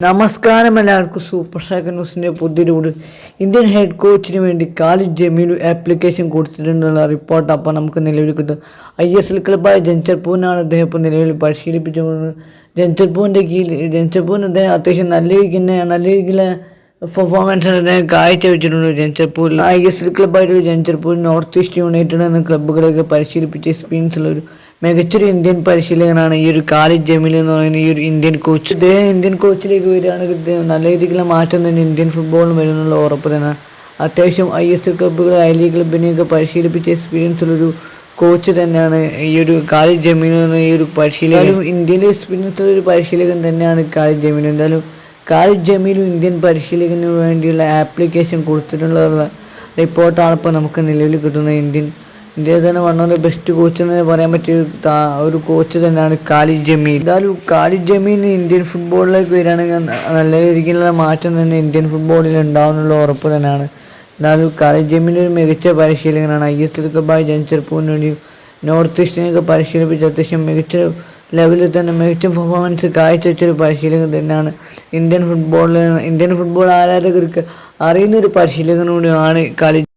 നമസ്കാരം എല്ലാവർക്കും. Super star ന്യൂസിന്റെ പുതിയൊരു ഇന്ത്യൻ ഹെഡ് കോച്ചിന് വേണ്ടി കാലിദ് ജമീലു ആപ്ലിക്കേഷൻ കൊടുത്തിട്ടുണ്ടെന്നുള്ള റിപ്പോർട്ട് അപ്പോൾ നമുക്ക് നിലവിൽ കിട്ടും. ഐ എസ് എൽ ക്ലബായ ജംഷഡ്പൂരിനാണ് അദ്ദേഹം ഇപ്പോൾ നിലവിൽ പരിശീലിപ്പിച്ചത് ജംഷഡ്പൂരിന്റെ കീഴിൽ ജംഷഡ്പൂരിന് അദ്ദേഹം അത്യാവശ്യം നല്ല രീതിക്ക് തന്നെ നല്ല രീതിയിൽ പെർഫോമൻസ് അദ്ദേഹം കാഴ്ചവെച്ചിട്ടുണ്ട് ജൻചർപൂരിൽ ഐ എസ് എൽ ക്ലബായിട്ട് ജൻചർപൂർ നോർത്ത് ഈസ്റ്റ് യുണൈറ്റഡ് എന്ന ക്ലബ്ബുകളൊക്കെ പരിശീലിപ്പിച്ച എക്സ്പീരിയൻസ് ഉള്ള ഒരു മികച്ചൊരു ഇന്ത്യൻ പരിശീലകനാണ് ഈ ഒരു കാലി ജമീൽ എന്ന് പറയുന്ന ഈ ഒരു ഇന്ത്യൻ കോച്ച് ഇദ്ദേഹം ഇന്ത്യൻ കോച്ചിലേക്ക് വരികയാണെങ്കിൽ ഇദ്ദേഹം നല്ല രീതിയിലുള്ള മാറ്റം തന്നെ ഇന്ത്യൻ ഫുട്ബോളിന് വരുന്നുള്ള ഉറപ്പ് തന്നെ. അത്യാവശ്യം ഐ എസ് എൽ ക്ലബ്ബുകൾ ഐ ലീഗ് ക്ലബിനെയൊക്കെ പരിശീലിപ്പിച്ച എക്സ്പീരിയൻസ് ഉള്ളൊരു കോച്ച് തന്നെയാണ് ഈ ഒരു കാലി ജമീൽ എന്ന ഈ ഒരു പരിശീലകൻ. ഇന്ത്യയിലെ എക്സ്പീരിയൻസ് ഉള്ള ഒരു പരിശീലകൻ തന്നെയാണ് കാലി ജമീൽ. എന്തായാലും കാലി ജമീലും ഇന്ത്യൻ പരിശീലകന് വേണ്ടിയുള്ള ആപ്ലിക്കേഷൻ കൊടുത്തിട്ടുള്ള റിപ്പോർട്ടാണ് ഇപ്പോൾ നമുക്ക് നിലവിൽ കിട്ടുന്ന ഇന്ത്യൻ ഇന്ത്യയിൽ തന്നെ one of the best coach എന്ന് പറയാൻ പറ്റിയ ഒരു കോച്ച് തന്നെയാണ് കാലി ജമീൽ. എന്തായാലും കാലി ജമീൽ ഇന്ത്യൻ ഫുട്ബോളിലേക്ക് വരികയാണെങ്കിൽ നല്ല രീതിയിലുള്ള മാറ്റം തന്നെ ഇന്ത്യൻ ഫുട്ബോളിൽ ഉണ്ടാവുന്നുള്ള ഉറപ്പ് തന്നെയാണ്. എന്തായാലും കാലി ജമീൽ ഒരു മികച്ച പരിശീലകനാണ്. ഐ എസ് എൽ കപ്പായി ജനിച്ചപ്പോഴും വേണ്ടിയും നോർത്ത് ഈസ്റ്റിനെയൊക്കെ പരിശീലിപ്പിച്ച് അത്യാവശ്യം മികച്ച ലെവലിൽ തന്നെ മികച്ച പെർഫോമൻസ് കാഴ്ചവെച്ചൊരു പരിശീലകൻ തന്നെയാണ് ഇന്ത്യൻ ഫുട്ബോളിൽ ഇന്ത്യൻ ഫുട്ബോൾ ആരാധകർക്ക് അറിയുന്ന ഒരു പരിശീലകനോടാണ് ഖാലിദ്